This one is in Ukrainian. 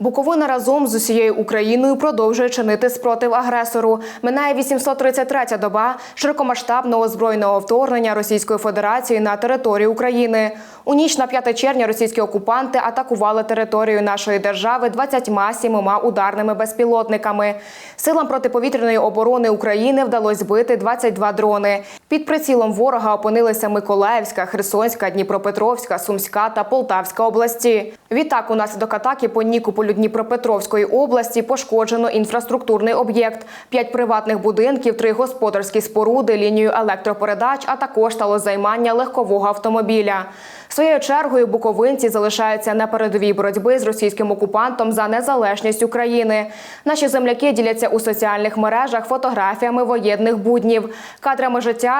Буковина разом з усією Україною продовжує чинити спротив агресору. Минає 833-я доба широкомасштабного збройного вторгнення Російської Федерації на територію України. У ніч на 5 червня російські окупанти атакували територію нашої держави 27 ударними безпілотниками. Силам протиповітряної оборони України вдалося збити 22 дрони. Під прицілом ворога опинилися Миколаївська, Херсонська, Дніпропетровська, Сумська та Полтавська області. Відтак, унаслідок атаки по Нікополю Дніпропетровської області пошкоджено інфраструктурний об'єкт, п'ять приватних будинків, три господарські споруди, лінію електропередач, а також стало займання легкового автомобіля. Своєю чергою буковинці залишаються на передовій боротьби з російським окупантом за незалежність України. Наші земляки діляться у соціальних мережах фотографіями воєнних буднів, кадрами життя